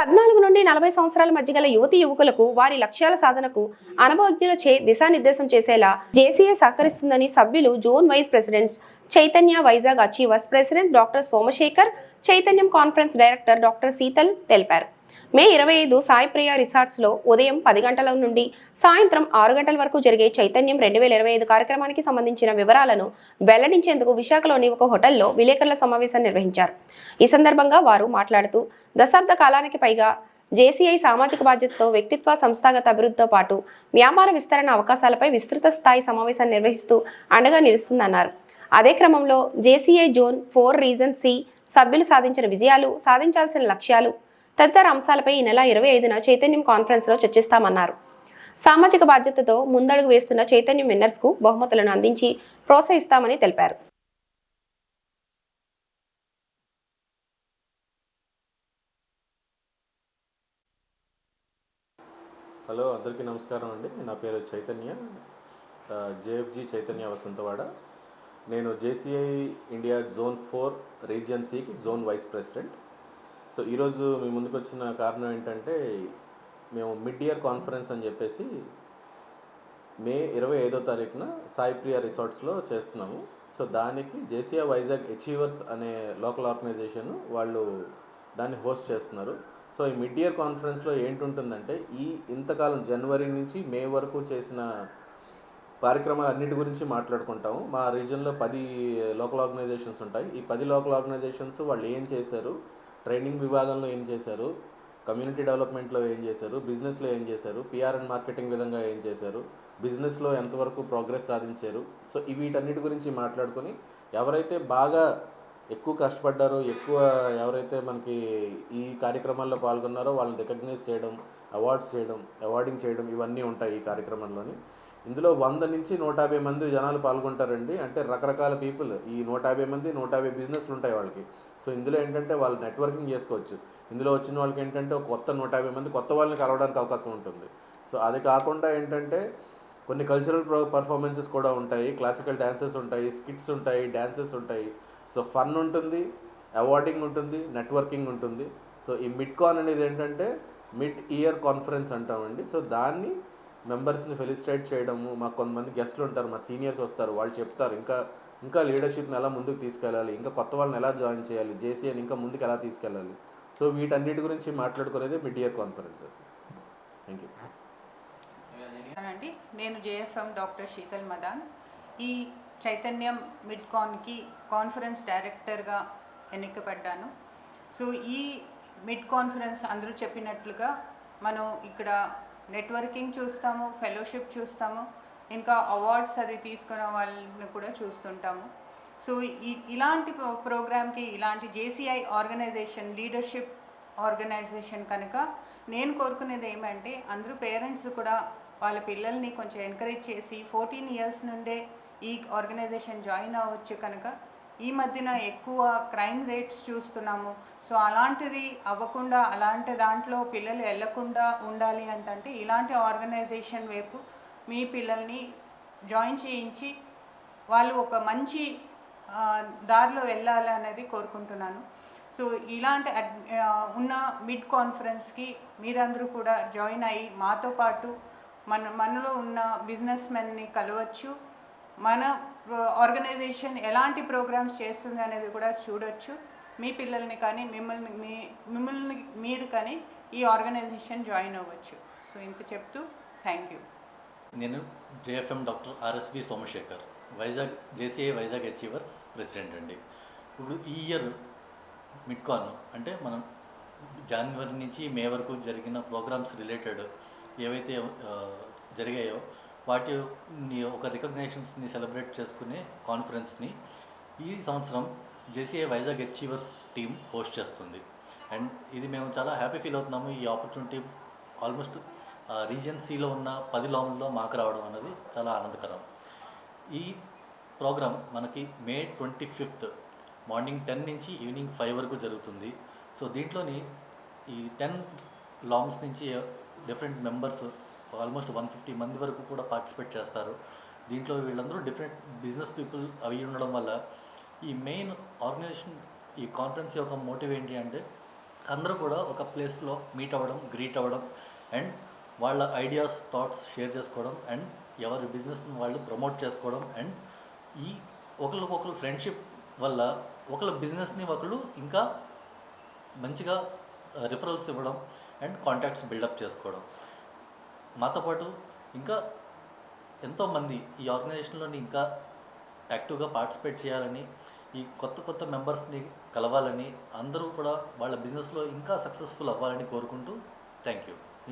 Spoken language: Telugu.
పద్నాలుగు నుండి నలభై సంవత్సరాల మధ్య గల యువతి యువకులకు వారి లక్ష్యాల సాధనకు అనుభవజ్ఞులచే దిశానిర్దేశం చేసేలా జేసీఏ సహకరిస్తుందని సభ్యులు zone vice presidents Chaitanya Vizag achievers president doctor Somashekar Chaitanyam conference director doctor Sheetal తెలిపారు. మే ఇరవై ఐదు సాయి ప్రియ రిసార్ట్స్లో ఉదయం పది గంటల నుండి సాయంత్రం ఆరు గంటల వరకు జరిగే చైతన్యం రెండు వేల ఇరవై ఐదు కార్యక్రమానికి సంబంధించిన వివరాలను వెల్లడించేందుకు విశాఖలోని ఒక హోటల్లో విలేకరుల సమావేశం నిర్వహించారు. ఈ సందర్భంగా వారు మాట్లాడుతూ దశాబ్ద కాలానికి పైగా జేసీఐ సామాజిక బాధ్యతతో వ్యక్తిత్వ సంస్థాగత అభివృద్ధితో పాటు వ్యాపార విస్తరణ అవకాశాలపై విస్తృత స్థాయి సమావేశాన్ని నిర్వహిస్తూ అండగా నిలుస్తుందన్నారు. అదే క్రమంలో JCI zone four region C సభ్యులు సాధించిన విజయాలు సాధించాల్సిన లక్ష్యాలు తదితర అంశాలపై ఈ నెల ఇరవై ఐదున చైతన్యం కాన్ఫరెన్స్లో చర్చిస్తామన్నారు. సామాజిక బాధ్యతతో ముందడుగు వేస్తున్న చైతన్యం విన్నర్స్కు బహుమతులను అందించి ప్రోత్సహిస్తామని తెలిపారు. హలో అందరికీ నమస్కారం అండి. నా పేరు చైతన్య. జేఎఫ్జి చైతన్య వసంతవాడ. నేను JCI India zone four region సికి జోన్ వైస్ ప్రెసిడెంట్. సో ఈరోజు మీ ముందుకు వచ్చిన కారణం ఏంటంటే మేము మిడ్ ఇయర్ కాన్ఫరెన్స్ అని చెప్పేసి మే ఇరవై ఐదో తారీఖున సాయి ప్రియ రిసార్ట్స్లో చేస్తున్నాము. సో దానికి జేసీఆర్ వైజాగ్ అచీవర్స్ అనే లోకల్ ఆర్గనైజేషన్ వాళ్ళు దాన్ని హోస్ట్ చేస్తున్నారు. సో ఈ మిడ్ ఇయర్ కాన్ఫరెన్స్లో ఏంటుంటుందంటే ఈ ఇంతకాలం జనవరి నుంచి మే వరకు చేసిన కార్యక్రమాలు అన్నిటి గురించి మాట్లాడుకుంటాము. మా రీజన్లో పది లోకల్ ఆర్గనైజేషన్స్ ఉంటాయి. ఈ పది లోకల్ ఆర్గనైజేషన్స్ వాళ్ళు ఏం చేశారు? ట్రైనింగ్ విభాగంలో ఏం చేశారు? కమ్యూనిటీ డెవలప్మెంట్లో ఏం చేశారు? బిజినెస్లో ఏం చేశారు? పిఆర్ అండ్ మార్కెటింగ్ విధంగా ఏం చేశారు? బిజినెస్లో ఎంతవరకు ప్రోగ్రెస్ సాధించారు? సో వీటన్నిటి గురించి మాట్లాడుకొని ఎవరైతే బాగా ఎక్కువ కష్టపడ్డారో ఎక్కువ ఎవరైతే మనకి ఈ కార్యక్రమాల్లో పాల్గొన్నారో వాళ్ళని రికగ్నైజ్ చేయడం అవార్డ్స్ చేయడం అవార్డింగ్ చేయడం ఇవన్నీ ఉంటాయి ఈ కార్యక్రమంలోని. ఇందులో వంద నుంచి నూట యాభై మంది జనాలు పాల్గొంటారండి. అంటే రకరకాల పీపుల్ ఈ నూట యాభై మంది నూట యాభై బిజినెస్లు ఉంటాయి వాళ్ళకి. సో ఇందులో ఏంటంటే వాళ్ళు నెట్వర్కింగ్ చేసుకోవచ్చు. ఇందులో వచ్చిన వాళ్ళకి ఏంటంటే ఒక కొత్త నూట యాభై మంది కొత్త వాళ్ళని కలవడానికి అవకాశం ఉంటుంది. సో అది కాకుండా ఏంటంటే కొన్ని కల్చరల్ పర్ఫార్మెన్సెస్ కూడా ఉంటాయి. క్లాసికల్ డ్యాన్సెస్ ఉంటాయి స్కిట్స్ ఉంటాయి డ్యాన్సెస్ ఉంటాయి. సో ఫన్ ఉంటుంది అవార్డింగ్ ఉంటుంది నెట్వర్కింగ్ ఉంటుంది. సో ఈ మిడ్కాన్ అనేది ఏంటంటే మిడ్ ఇయర్ కాన్ఫరెన్స్ అంటామండి. సో దాన్ని మెంబర్స్ని ఫెలిసిటేట్ చేయడము మాకు కొంతమంది గెస్ట్లు ఉంటారు మా సీనియర్స్ వస్తారు వాళ్ళు చెప్తారు ఇంకా ఇంకా లీడర్షిప్ని ఎలా ముందుకు తీసుకెళ్ళాలి ఇంకా కొత్త వాళ్ళని ఎలా జాయిన్ చేయాలి జేసీఎన్ ఇంకా ముందుకు ఎలా తీసుకెళ్ళాలి. సో వీటన్నిటి గురించి మాట్లాడుకునేది mid year conference. Thank you. అండి నేను జేఎఫ్ఎం డాక్టర్ శీతల్ మదాన్. ఈ చైతన్యం మిడ్కాన్కి కాన్ఫరెన్స్ డైరెక్టర్గా ఎన్నికపడ్డాను సో ఈ మిడ్ కాన్ఫరెన్స్ అందరూ చెప్పినట్లుగా మనం ఇక్కడ నెట్వర్కింగ్ చూస్తాము ఫెలోషిప్ చూస్తాము ఇంకా అవార్డ్స్ అది తీసుకున్న వాళ్ళని కూడా చూస్తుంటాము. సో ఈ ఇలాంటి ప్రోగ్రామ్కి ఇలాంటి జేసీఐ ఆర్గనైజేషన్ లీడర్షిప్ ఆర్గనైజేషన్ కనుక నేను కోరుకునేది ఏమంటే అందరూ పేరెంట్స్ కూడా వాళ్ళ పిల్లల్ని కొంచెం ఎంకరేజ్ చేసి ఫోర్టీన్ ఇయర్స్ నుండే ఈ ఆర్గనైజేషన్ జాయిన్ అవ్వచ్చు కనుక ఈ మధ్యన ఎక్కువ క్రైమ్ రేట్స్ చూస్తున్నాము. సో అలాంటిది అవ్వకుండా అలాంటి దాంట్లో పిల్లలు వెళ్ళకుండా ఉండాలి అంటే ఇలాంటి ఆర్గనైజేషన్ వైపు మీ పిల్లల్ని జాయిన్ చేయించి వాళ్ళు ఒక మంచి దారిలో వెళ్ళాలి అనేది కోరుకుంటున్నాను. సో ఇలాంటి అడ్- ఉన్న మిడ్ కాన్ఫరెన్స్కి మీరందరూ కూడా జాయిన్ అయ్యి మాతో పాటు మన మనలో ఉన్న బిజినెస్ మెన్ని కలవచ్చు. మన ఆర్గనైజేషన్ ఎలాంటి ప్రోగ్రామ్స్ చేస్తుంది అనేది కూడా చూడొచ్చు. మీ పిల్లల్ని కానీ మిమ్మల్ని మీ మిమ్మల్ని మీరు కానీ ఈ ఆర్గనైజేషన్ జాయిన్ అవ్వచ్చు. సో ఇంక చెప్తూ థ్యాంక్ యూ నేను JFM doctor RSV Somashekar Vizag JCI Vizag achievers president అండి. ఇప్పుడు ఈ ఇయర్ మిడ్కాన్ అంటే మనం జనవరి నుంచి మే వరకు జరిగిన ప్రోగ్రామ్స్ రిలేటెడ్ ఏవైతే జరిగాయో వాటిని ఒక రికగ్నేషన్స్ని సెలబ్రేట్ చేసుకునే కాన్ఫరెన్స్ని ఈ సంవత్సరం JCI Vizag achievers team host చేస్తుంది. అండ్ ఇది మేము చాలా హ్యాపీ ఫీల్ అవుతున్నాము. ఈ ఆపర్చునిటీ ఆల్మోస్ట్ రీజన్ ఉన్న పది లోన్లో మాకు రావడం అనేది చాలా ఆనందకరం. ఈ ప్రోగ్రామ్ మనకి May twenty fifth morning ten నుంచి ఈవినింగ్ ఫైవ్ వరకు జరుగుతుంది. సో దీంట్లోని ఈ టెన్ లాంగ్స్ నుంచి different members almost one fifty మంది వరకు కూడా పార్టిసిపేట్ చేస్తారు. దీంట్లో వీళ్ళందరూ డిఫరెంట్ బిజినెస్ పీపుల్ అవి ఉండడం వల్ల ఈ మెయిన్ ఆర్గనైజేషన్ ఈ కాన్ఫరెన్స్ యొక్క మోటివ్ ఏంటి అంటే అందరూ కూడా ఒక ప్లేస్లో మీట్ అవ్వడం గ్రీట్ అవ్వడం అండ్ వాళ్ళ ఐడియాస్ థాట్స్ షేర్ చేసుకోవడం అండ్ ఎవరి బిజినెస్ని వాళ్ళు ప్రమోట్ చేసుకోవడం అండ్ ఈ ఒకరికొకరు ఫ్రెండ్షిప్ వల్ల ఒకళ్ళ బిజినెస్ని ఒకళ్ళు ఇంకా మంచిగా uh, రిఫరల్స్ ఇవ్వడం అండ్ కాంటాక్ట్స్ బిల్డప్ చేసుకోవడం. మాతో పాటు ఇంకా ఎంతోమంది ఈ ఆర్గనైజేషన్లోని ఇంకా యాక్టివ్గా పార్టిసిపేట్ చేయాలని ఈ కొత్త కొత్త మెంబర్స్ని కలవాలని అందరూ కూడా వాళ్ళ బిజినెస్లో ఇంకా సక్సెస్ఫుల్ అవ్వాలని కోరుకుంటూ థ్యాంక్ యూ